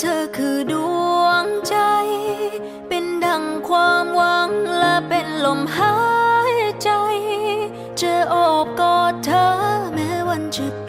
เธอคือดวงใจ เป็นดังความหวังและเป็นลมหายใจ จะโอบกอดเธอแม้วันจะ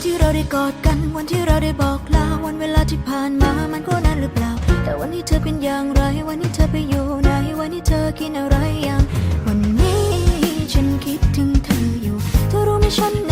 วันที่เราได้กอดกัน วันที่เราได้บอกลา วันเวลาที่ผ่านมา มันก็นานหรือเปล่า แต่วันนี้เธอเป็นอย่างไร วันนี้เธอไปอยู่ไหน วันนี้เธอกินอะไรอย่าง วันนี้ฉันคิดถึงเธออยู่ เธอรู้ไหมฉัน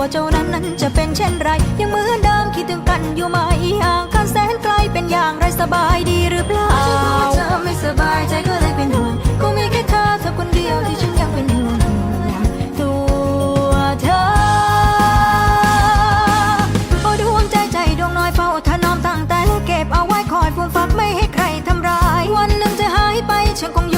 ตัวเจ้านั้นนั้นจะเป็นเช่นไร ยังเหมือนเดิมคิดถึงกันอยู่ไหมห่างกันแสนไกลเป็นอย่างไรสบายดีหรือเปล่าเธอไม่สบายใจก็เลยเป็นห่วงคงมีแค่เธอเธอคนเดียวที่ฉันยังเป็นห่วงตัวเธอโอ้ดวงใจใจดวงน้อยเฝ้าถนอมตั้งแต่และเก็บเอาไว้คอยฟูมฟักไม่ให้ใครทำร้าย วันหนึ่งจะหายไปฉันคงอยู่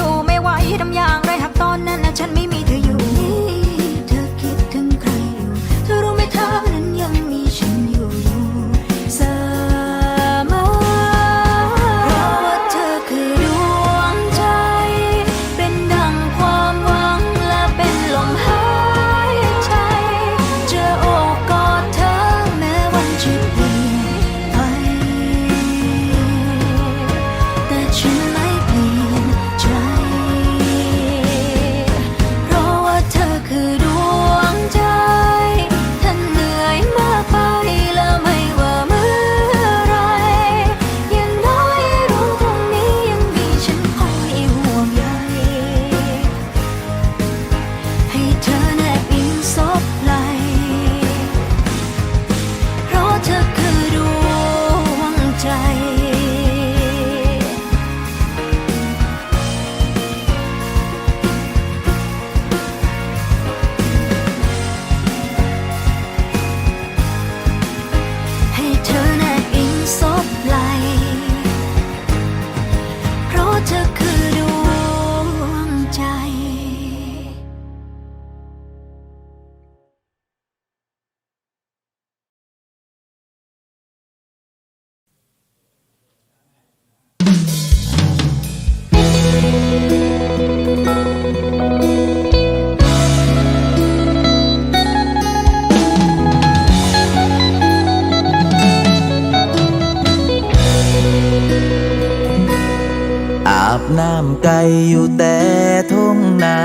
บน้ำไกลอยู่แต่ทุ่งนา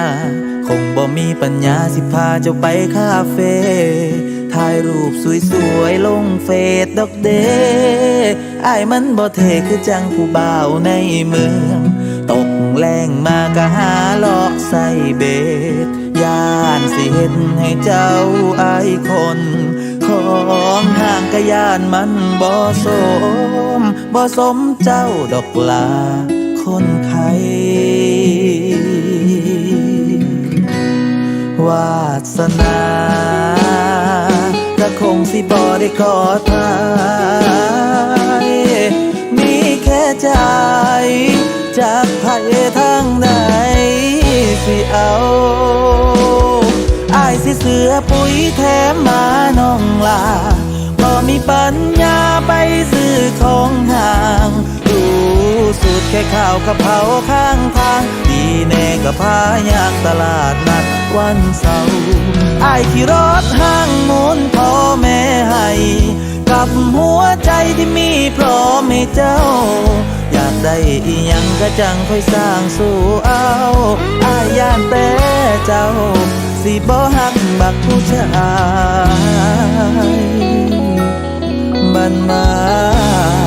คงบ่มีปัญญาสิพาเจ้าไปคาเฟ่ถ่ายรูปสวยๆ ลงเฟซดอกเดไอ้มันบ่เทคือจังผู้บ่าวในเมือง ตกแรงมากะหาเลาะใส่เบ็ดย่านสิเห็นให้เจ้าไอายคนขอองห่างกะยานมันบ่สมบ่สมเจ้าดอกลา คนไทยวาสนาก็คงสิบ่ได้ขอทายมีแค่ใจ จากไผทางใดสิเอาอายสิเสือปุ๋ยแถมมาน้องลา มีปัญญาไปซื้อของห่างรู้สุดแค่ข้าวกะเพราข้างทาง ดีแน่ก็พายางตลาดนัดวันเสาร์ไอายขี่รถห้างหมุนพ่อแม่ให้กับหัวใจที่มีพร้อมให้เจ้า อยากได้อีหยังก็จังค่อยสร้างสู่เอาอายย่านแต่เจ้า สิบ่หักบักผู้ชาย บันมา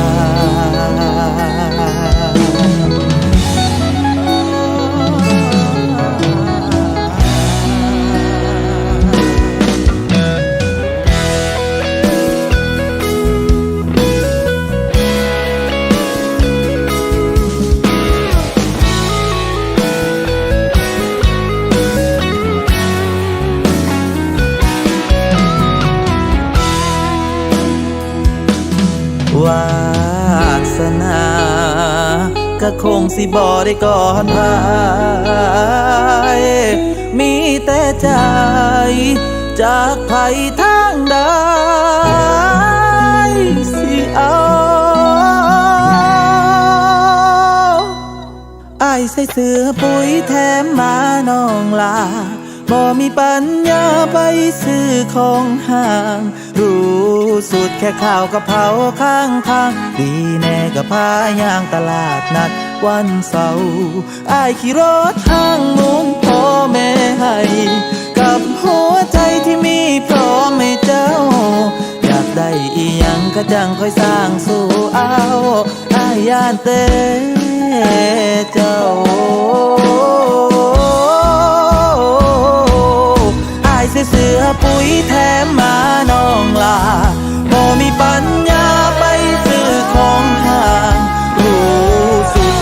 สิบ่ได้ก่อนพายมีแต่ใจ จากไผทางใดสิเอาไอายใส่เสื้อปุ๋ยแถมมาน้องลาบ่มีปัญญาไปซื้อของห่าง รู้สุดแค่ข้าวกะเพราข้างทาง ดีแน่ก็พายางตลาดนัด วันเสาร์อายขี่รถทางมุนพ่อแม่ให้ กับหัวใจที่มีพร้อมให้เจ้า อยากได้อีหยังก็จังค่อยสร้างสู่เอาอายย่านแต่เจ้าอายเสียเสือปุ๋ยแถมมาน้องลาบ่มีปัญญาไปซื้อของหา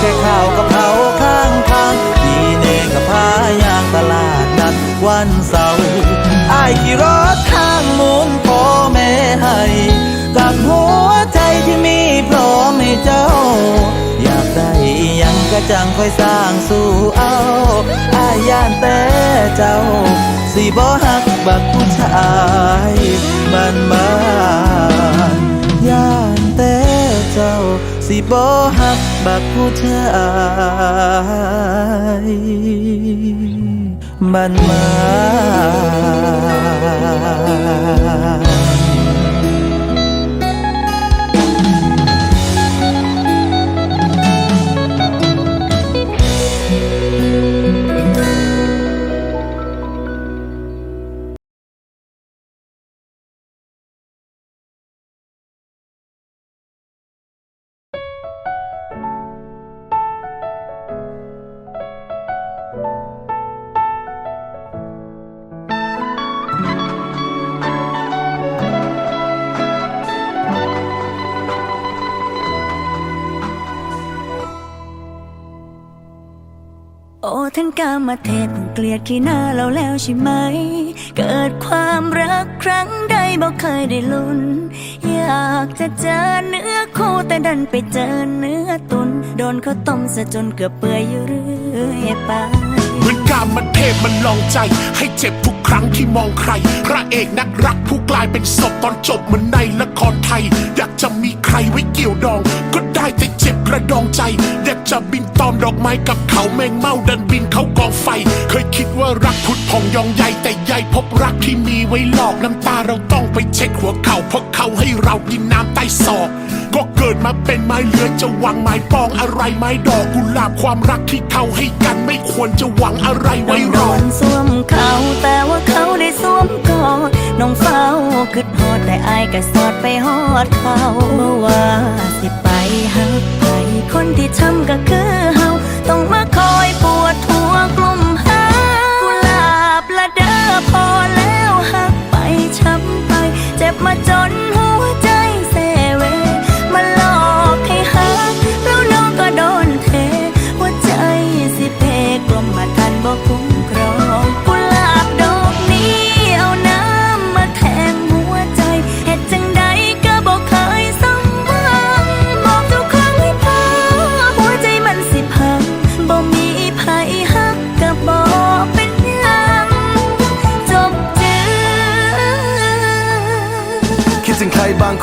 ค่ข้าวกะเพราข้างทางดีเน่กับพายางตลาดนัดวันเสาร์อายขี่รถข้างมูลพ่อแม่ให้กับหัวใจที่มีพร้อมให้เจ้า อยากได้ยังก็จังค่อยสร้างสู่เอาอายย่านแต่เจ้า สิบ่หักบักผู้ชายบ้านบ้านย่านแต่เจ้า สิบ่หักบักผู้ชายมันมา ท่านกามาเทศเกลียดขี้หน้าเราแล้วใช่ไหม เกิดความรักครั้งใดบอกเคยได้ลุ้น อยากจะเจอเนื้อคู่แต่ดันไปเจอเนื้อตุน โดนเขาต้มซะจนเกือบเปื่อยอยู่เรื่อยไป มันเทพมันลองใจ ให้เจ็บทุกครั้งที่มองใคร พระเอกนักรักผู้กลายเป็นศพตอนจบเหมือนในละครไทย อยากจะมีใครไว้เกี่ยวดอง ก็ได้แต่เจ็บกระดองใจ อยากจะบินตอมดอกไม้กับเขาแมงเม่าดันบินเขากองไฟ เคยคิดว่ารักพุดพองยองใหญ่แต่ใหญ่พบรักที่มีไว้หลอกน้ำตาเราต้องไปเช็คหัวเข่าเพราะเขาให้เรากินน้ำใต้ศอก ก็เกิดมาเป็นไม้เลือยจะหวังไม้ปองอะไรไม้ดอกกุหลาบความรักที่เขาให้กันไม่ควรจะหวังอะไรไว้รโดอนสวมเขาแต่ว่าเขาได้สวมกอดน้องเฝ้าคิดฮอดแต่อายก็สอดไปฮอดเขาเมื่อว่าสิไปหักไปคนที่ช้ำก็คือเฮาต้องมาคอยปวดหัวกลุ่มหากุหลาบละเด้อพอแล้วหักไปช้ำไป เจ็บมาจถึ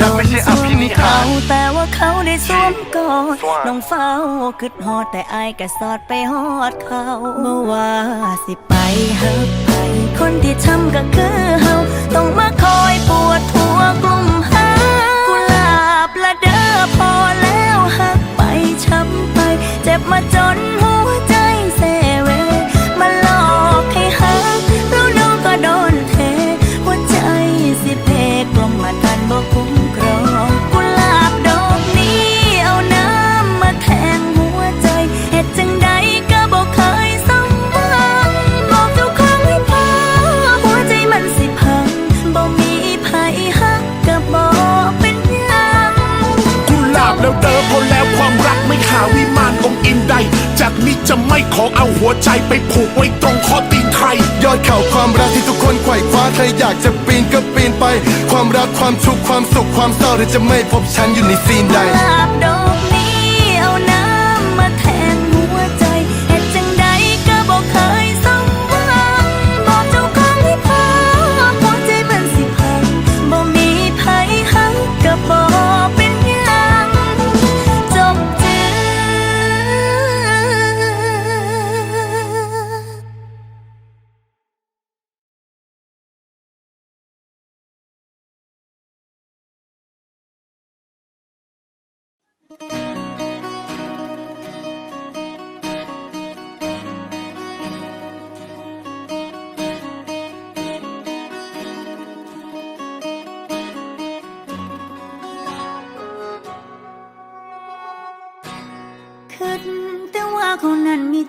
รักไม่ใช่อภินิหาร แต่ว่าเขาได้สวมกอดน้องเฝ้าคิดฮอดแต่อายก็สอดไปฮอดเขาเมื่อว่าสิไปหักไป คนที่ทำก็คือเฮาต้องมาคอยปวดหัวกลุ่มหากุหลาบละเด้อพอแล้วหักไปช้ำไป เจ็บมาจนหัวใจ หลาบแล้วเดิมพอแล้วความรักไม่หาวิมานองค์อินใด จากนี้จะไม่ขอเอาหัวใจไปผูกไว้ตรงข้อตีนใคร ยอดเขาความรักที่ทุกคนไขว่คว้าใครอยากจะปีนก็ปีนไป ความรักความทุกข์ความสุขความเศร้าเธอจะไม่พบฉันอยู่ในซีนใด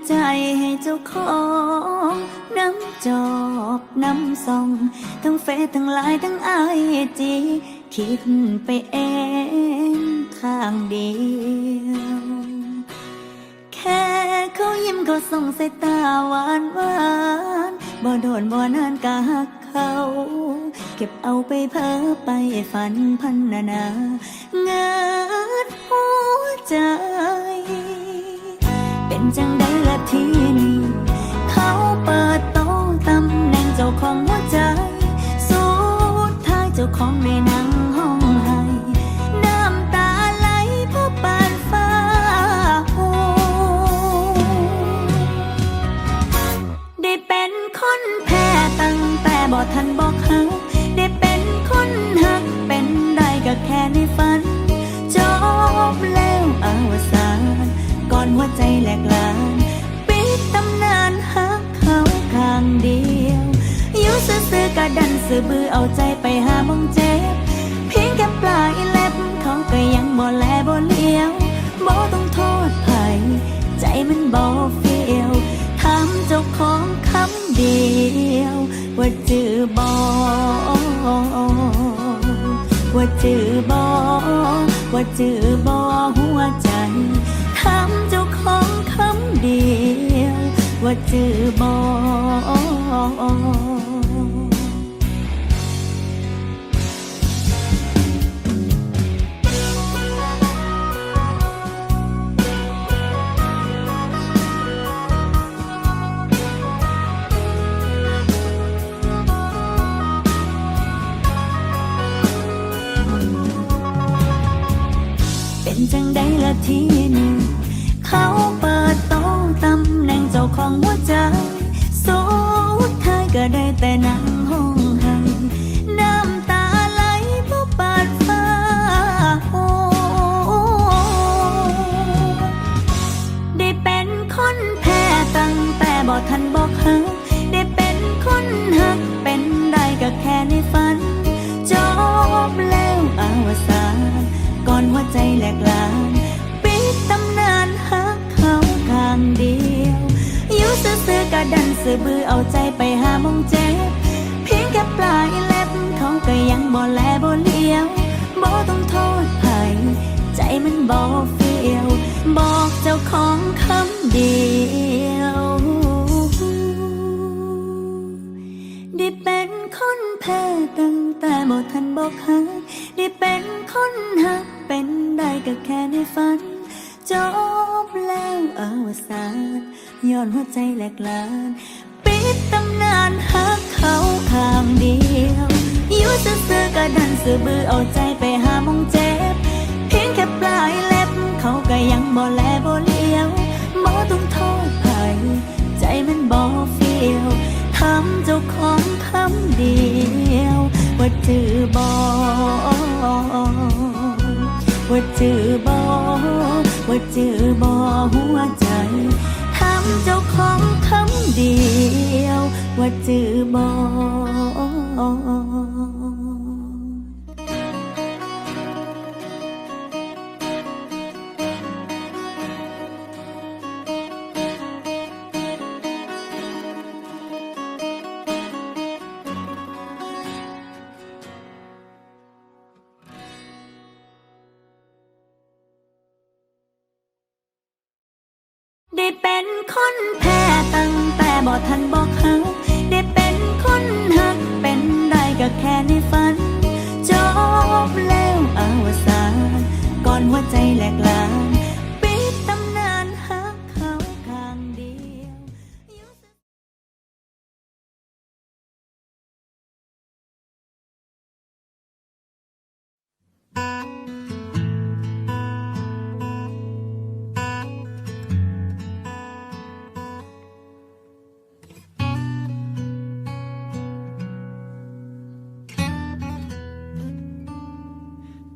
ใจให้เจ้าของน้ำจอบน้ำซอง ทั้งเฟซทั้งไลน์ทั้งไอจีคิดไปเองข้างเดียวแค่เขายิ้มเขาส่งสายตาหวานหวานบ่โดนบ่นานกะหักเขาเก็บเอาไปเพ้อไปฝันพันนานาเงิดหัวใจ จังได้ละทีนี้เขาไป ดันสือบือเอาใจไปหามองเจ็บเพียงแค่ปลายเล็บเขาก็ยังบ่แลบ่เลี้ยวบ่ต้องโทษไผใจมันบ่เฟียวถามเจ้าของคำเดียว ว่าจือบ่ว่าจือบ่ว่าจือบ่หัวใจถามเจ้าของคำเดียว ว่าจือบ่ จังได้ละทีนึ่งเขาเปิดโต๊ะตำแหน่งเจ้าของหัวใจสุดท้ายก็ได้แต่นั่ง ซื่อๆกะดันสื่อบือเอาใจไปหามองเจ็บเพียงแค่ปลายเล็บเขาก็ยังบ่แลบ่เลี้ยวบ่ต้องโทษไผใจมันบ่เฟียวบอกเจ้าของคำเดียวได้เป็นคนแพ้ตั้งแต่บ่ทันบอกหักได้เป็นคนหักเป็นได้ก็แค่ในฝันจบแล้วอวสาน ย้อนหัวใจแหลกลานปิดตำนานหักเขาข้างเดียวอยู่ซื่อๆก็ดันซื่อบือเอาใจไปหามองเจ็บ เพียงแค่ปลายเล็บ เขาก็ยังบ่แลบ่เลี้ยวบ่ต้องโทษไผใจมันบ่เฟียวทำเจ้าของคำเดียว ว่าจือบ่ว่าจือบ่ว่าจือบ่หัวใจำเจ้าของคำเดียว ว่าจือบอ แต่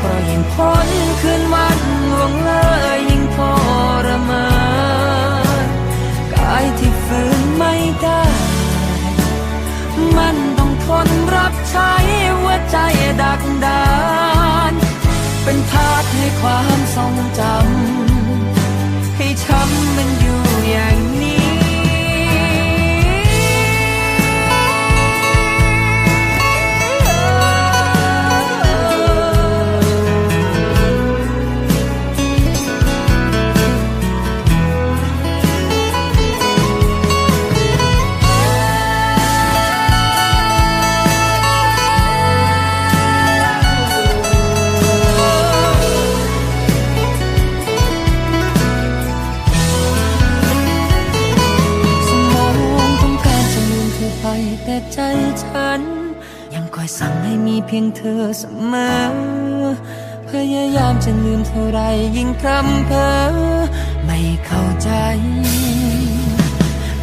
เพราะยิ่งพ้นคืนวันล่วงเลยยิ่งทรมานกายที่ฝืนไม่ได้ มันต้องทนรับใช้หัวใจดักดาน เป็นทาสให้ความทรงจำ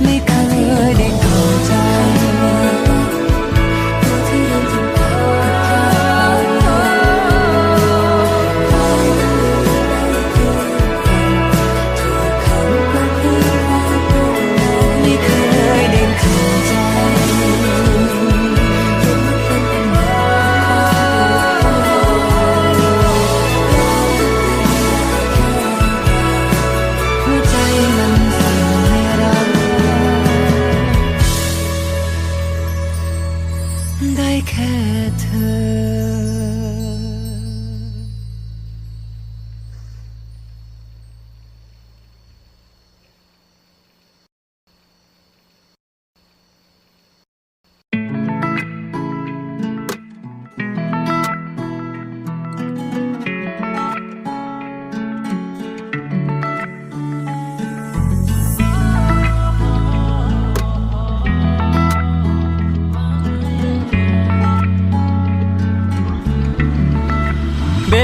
ไม่เ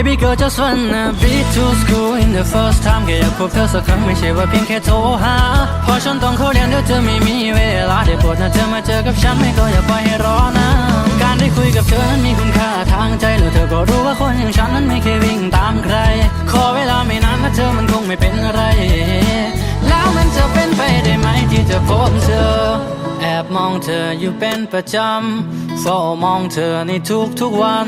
Baby girl just wanna be to school in the first time แค่อยากพบเธอสักครั้งไม่ใช่ว่าเพียงแค่โทรหาเพราะฉันต้องเข้าเรียนเดี๋ยวจะไม่มีเวลาได้โปรดนะเธอมาเจอกับฉันไม่ก็อย่าปล่อยให้รอนะการได้คุยกับเธอนั้นมีคุณค่าทางใจแล้วเธอก็รู้ว่าคนอย่างฉันนั้นไม่เคยวิ่งตามใคร ขอเวลาไม่นานนะเธอมันคงไม่เป็นอะไร แล้วมันจะเป็นไปได้ไหมที่จะพบเธอ แอบมองเธออยู่เป็นประจำเฝ้ามองเธอในทุกๆวัน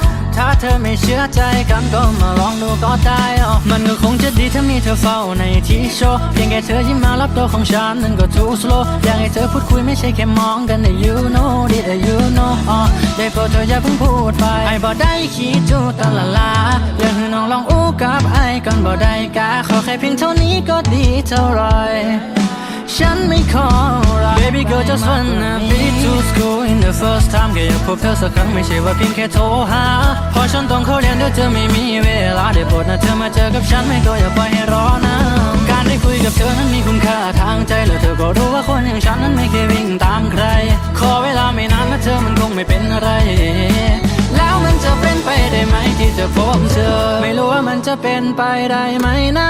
ถ้าเธอไม่เชื่อใจกันก็มาลองดูก็ได้อ๋อมันก็คงจะดีถ้ามีเธอเฝ้าในที่โชว์เพียงแค่เธอยิ้มมารับตัวของฉันนั้นก็ too slow อยากให้เธอพูดคุยไม่ใช่แค่มองกันนะ you know did you know อ๋อได้โปรดเธออย่าเพิ่งพูดไปไอ้บ่ได้คิดจูตะละลาอยากให้น้องลองอู้กับไอ้ก่อนบ่ได้กาขอแค่เพียงเท่านี้ก็ดีเท่าไร ฉันไม่ขออะไร Baby girl just wanna be to school in the first time แค่อยากพบเธอสักครั้งไม่ใช่ว่าเพียงแค่โทรหาเพราะฉันต้องเข้าเรียนเดี๋ยวจะไม่มีเวลาได้โปรดนะเธอมาเจอกับฉันไม่ก็อย่าปล่อยให้รอนะการได้คุยกับเธอนั้นมีคุณค่าทางใจแล้วเธอก็รู้ว่าคนอย่างฉันนั้นไม่เคยวิ่งตามใคร ขอเวลาไม่นานนะเธอมันคงไม่เป็นอะไรแล้วมันจะเป็นไปได้ไหมที่จะพบเธอ ไม่รู้ว่ามันจะเป็นไปได้ไหมนะ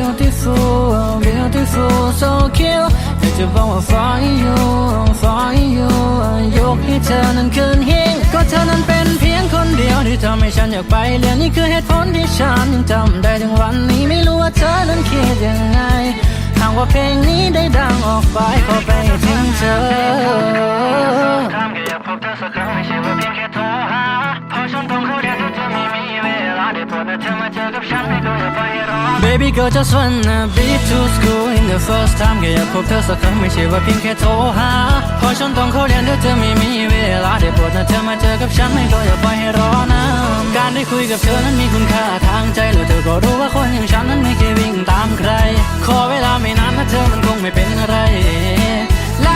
beautiful beautiful so cute อยากจะบอกว่า for you for you ยกให้เธอนั้นคืนหิ้งก็เธอนั้นเป็นเพียงคนเดียวที่ทำให้ฉันอยากไปเรียนนี่คือเหตุผลที่ฉันยังจำได้ถึงวันนี้ไม่รู้ว่าเธอนั้นคิดยังไงหากว่าเพลงนี้ได้ดังออกไปขอไปถึงเธอทำแค่อยากพบเธอสักครั้งไม่ใช่ว่าเพียงแค่โทรหาเพราะฉันต้องเข้าเรียนเธอจะไม่มีเว ได้โปรดเธอมาเจอกับฉันไม่ก็อย่าไปรอ Baby girl just wanna be to school in the first time แค่อยากพบเธอสักครั้งไม่ใช่ว่าเพียงแค่โทรหาเพราะฉันต้องเข้าเรียนเดี๋ยวจะไม่มีเวลาได้โปรดนะเธอมาเจอกับฉันไม่ก็อย่าไปให้รอนะการได้คุยกับเธอนั้นมีคุณค่าทางใจแล้วเธอก็รู้ว่าคนอย่างฉันนั้นไม่เคยวิ่งตามใคร ขอเวลาไม่นานนะเธอมันคงไม่เป็นอะไร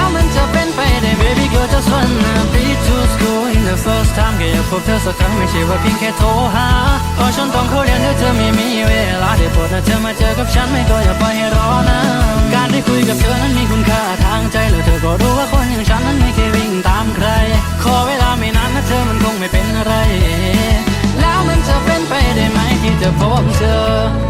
แล้วมันจะเป็นไปได้ Baby girl just wanna be to school in the first time แค่อยากพบเธอสักครั้งไม่ใช่ว่าเพียงแค่โทรหาเพราะฉันต้องเข้าเรียนเดี๋ยวจะไม่มีเวลาได้โปรดนะเธอมาเจอกับฉันไม่ก็อย่าปล่อยให้รอนะการได้คุยกับเธอนั้นมีคุณค่าทางใจแล้วเธอก็รู้ว่าคนอย่างฉันนั้นไม่เคยวิ่งตามใคร ขอเวลาไม่นานนะเธอมันคงไม่เป็นอะไร แล้วมันจะเป็นไปได้ไหมที่จะพบเธอ